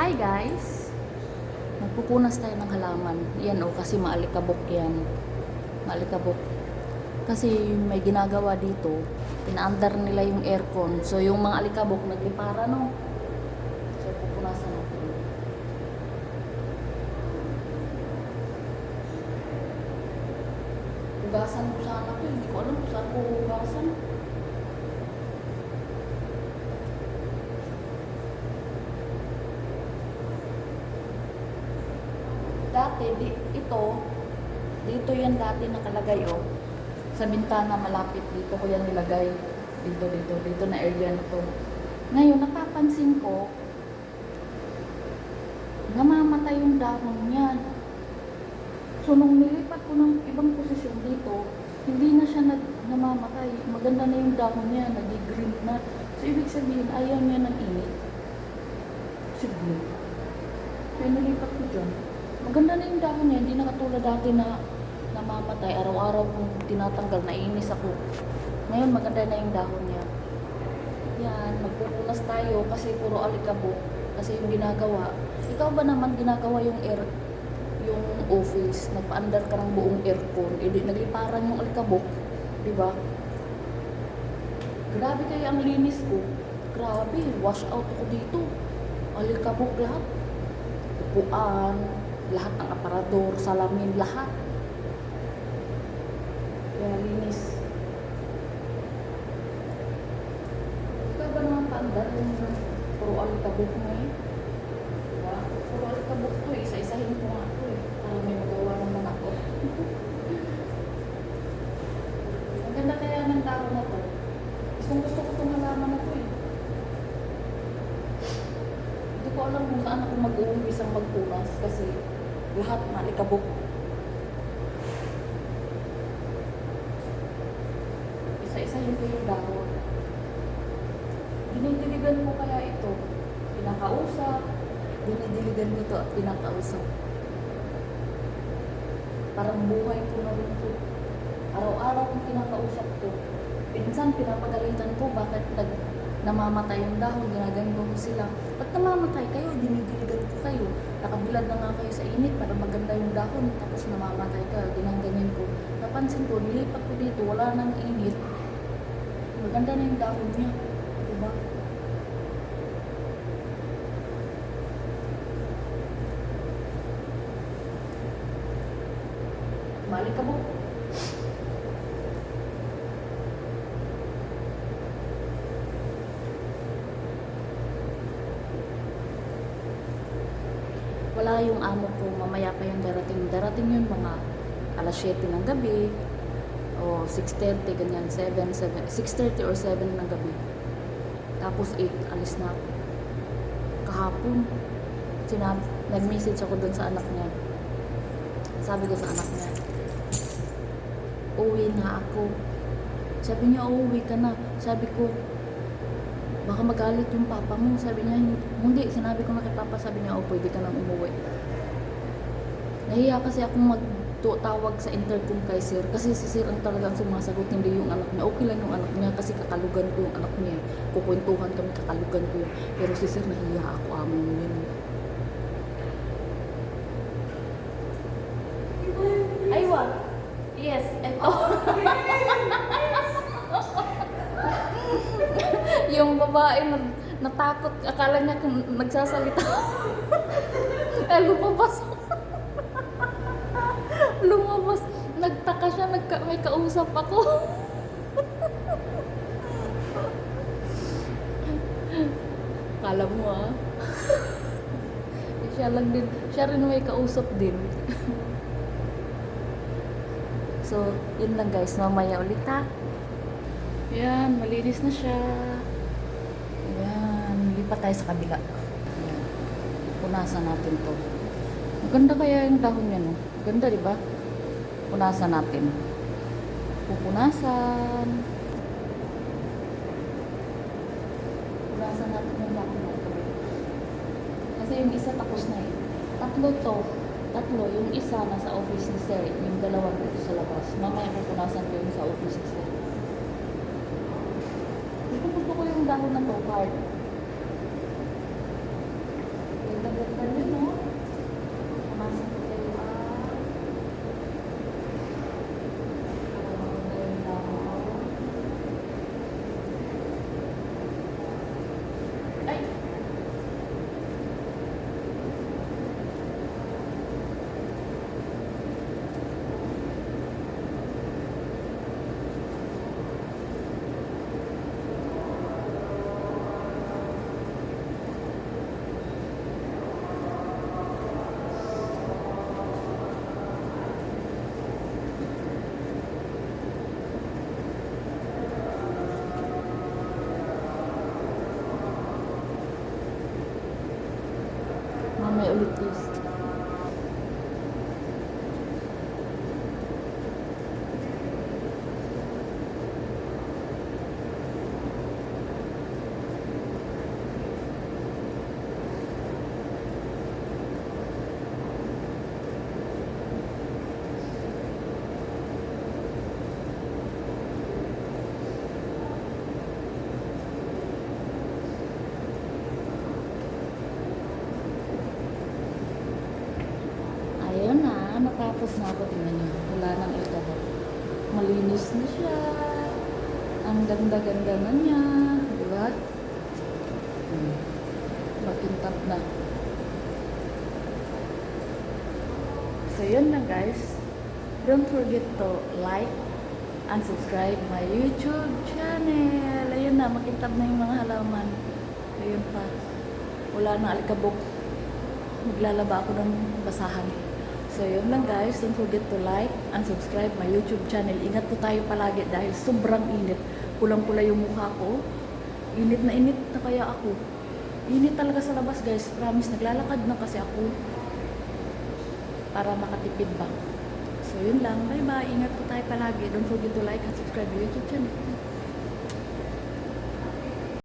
Hi guys! Magpupunas tayo ng halaman. Yan o, kasi maalikabok yan. Maalikabok. Kasi may ginagawa dito, pinaandar nila yung aircon. So yung mga alikabok naglipara no. So pupunasan natin. Hugasan ko sana to. Hindi ko alam kung saan ko hugasan. Dati, di, ito, dito yan dati nakalagay, oh. Sa bintana malapit, dito ko yan nilagay. Dito, dito, dito na area na to. Ngayon, napapansin ko, namamatay yung dahon niyan. So, nung nilipat ko ng ibang posisyon dito, hindi na siya nag, namamatay. Maganda na yung dahon niya, nag-green na. So, ibig sabihin, ayaw niya ng init. Siguro. Kaya nilipat ko dyan. Maganda na yung dahon niya, hindi na katulad dati na namamatay. Araw-araw kong tinatanggal, naiinis ako. Ngayon, maganda na yung dahon niya. Yan, magpupunas tayo kasi puro alikabok. Kasi yung ginagawa. Ikaw ba naman ginagawa yung air, yung office, nagpa-under ka ng buong aircon, edi nagliparan yung alikabok, di ba? Grabe kayo ang linis ko. Grabe, wash out ako dito. Alikabok lahat. Upuan, lahat ng aparador, salamin, lahat. Kaya linis. Ikaw ba naman paandar yung puro alikabok mo eh? Diba? Puro alikabok to eh. Isa-isahin ko nga to eh. Para may magawa naman ako. Ang ganda kaya ng tao na to. Gustong gusto ko itong halaman na to eh. Hindi ko alam kung saan ako mag-uumpis ang magpunas kasi lahat malikabok. Isa-isahin ko yung dahon. Dinidiligan ko kaya ito. Pinakausap. Dinidiligan ko ito at pinakausap. Parang buhay ko na rin ito. Araw-araw kong pinakausap to. Minsan pinapagalitan ko bakit nag namamatay yung dahon, ginaganyan ko sila. Nakabilad na nga kayo sa init para maganda yung dahon. Tapos namamatay ka, ginaganyan ko. Napansin ko, nilipat ko dito, wala nang init. Maganda na yung dahon niya. Diba? Balik ka mo. Wala yung amo ko, mamaya pa yung darating. Darating yun mga alas 7 ng gabi o 6.30, ganyan, 7, 7, 6.30 or 7 ng gabi. Tapos 8, alis na ako. Kahapon, sinab nag-message ako dun sa anak niya. Sabi ko sa anak niya, uwi na ako. Sabi niya, uuwi ka na. Sabi ko, baka magalit yung papa mo. Sabi niya, hindi. Sinabi ko na kay papa, sabi niya, oh, pwede ka nang umuwi. Nahiya kasi akong magtawag sa intercom kay sir. Kasi si sir ang talagang sumasagot, hindi yung anak niya. Okay lang yung anak niya kasi kakalugan ko yung anak niya. Kukwentuhan kami, kakalugan ko yun. Pero si sir, nahiya ako, amo mo yun. Aywa. Yes, eto. yung babae na natakot, akala niya kung nagsasalita. eh, lumabas. lumabas. Nagtaka siya, nagka, may kausap ako. Kala mo ah. siya lang din, siya rin may kausap din. so, yun lang guys, mamaya ulit ha. Yan, malinis na siya. Lipat tayo sa kabila. Punasan natin to. Maganda kaya yung dahon niya, no? Ganda, di ba? Punasan natin. Pupunasan. Punasan natin yung dahon na. Kasi yung isa tapos na eh. Tatlo to. Tatlo. Yung isa nasa office ni Sir. Yung dalawa dito sa labas. Mamaya pupunasan ko yung sa office ni Sir. Gusto ko yung dahon na to, hard. Gracias. Ulit please. Ayun na, natapos na ako. Tingnan nyo, wala nang alcohol. Malinis na siya. Ang ganda-ganda na niya. Di ba? Hmm. Makintab na. So yun na guys. Don't forget to like and subscribe my YouTube channel. Ayun na, makintab na yung mga halaman. Ayun pa. Wala na alikabok maglalaba ako ng basahan. So, yun lang guys. Don't forget to like and subscribe my YouTube channel. Ingat po tayo palagi dahil sobrang init. Kulang-kula yung mukha ko. Init na init na kaya ako. Init talaga sa labas guys. Promise, naglalakad na kasi ako para makatipid ba. So, yun lang. Bye-bye. Ingat po tayo palagi. Don't forget to like and subscribe my YouTube channel.